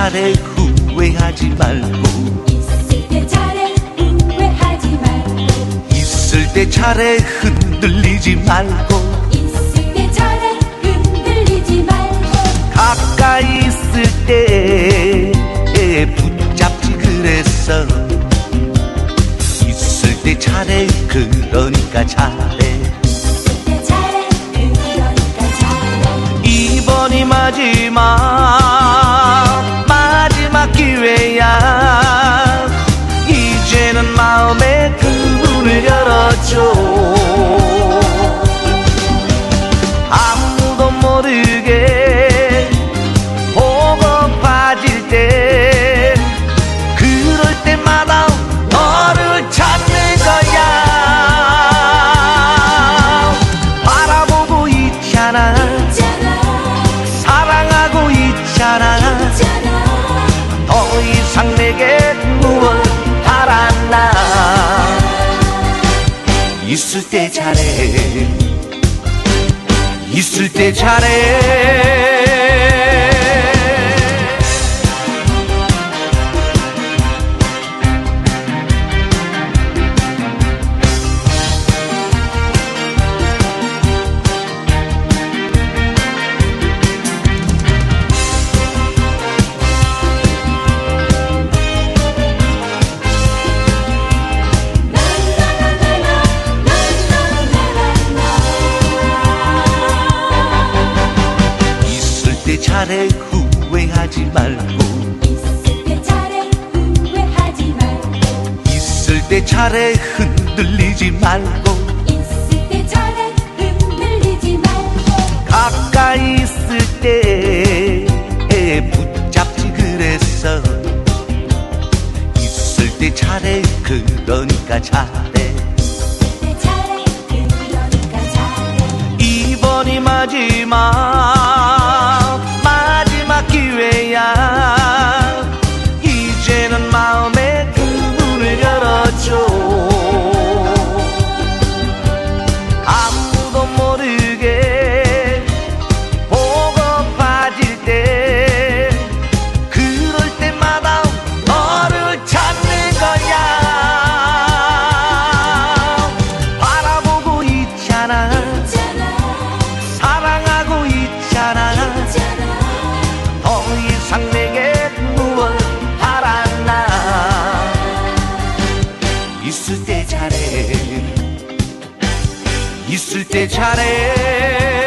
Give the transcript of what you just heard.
잘해 후회하지 말고. 있을 때 잘해 후회하지 말고. 있을 때 잘해 흔들리지 말고. 있을 때 잘해 흔들리지 말고. 가까이 있을 때 붙잡지 그랬어. 있을 때 잘해 그러니까 잘해. 있을 때 잘해 그러니까 잘해. 이번이 마지막 열어줘. 아무도 모르게 보고 빠질 때 그럴 때마다 너를 찾는 거야. 바라보고 있잖아. 있잖아. 사랑하고 있잖아. 있잖아. 더 이상 내게 있을 때 잘해. 있을 때 잘해 잘해 후회하지 말고. 있을 때 잘해 후회하지 말고 있을 때 잘해 흔들리지 말고. 있을 때 잘해 흔들리지 말고 가까이 있을 때 붙잡지 그랬어 있을 때 잘해 그러니까 잘해 있을 때 잘해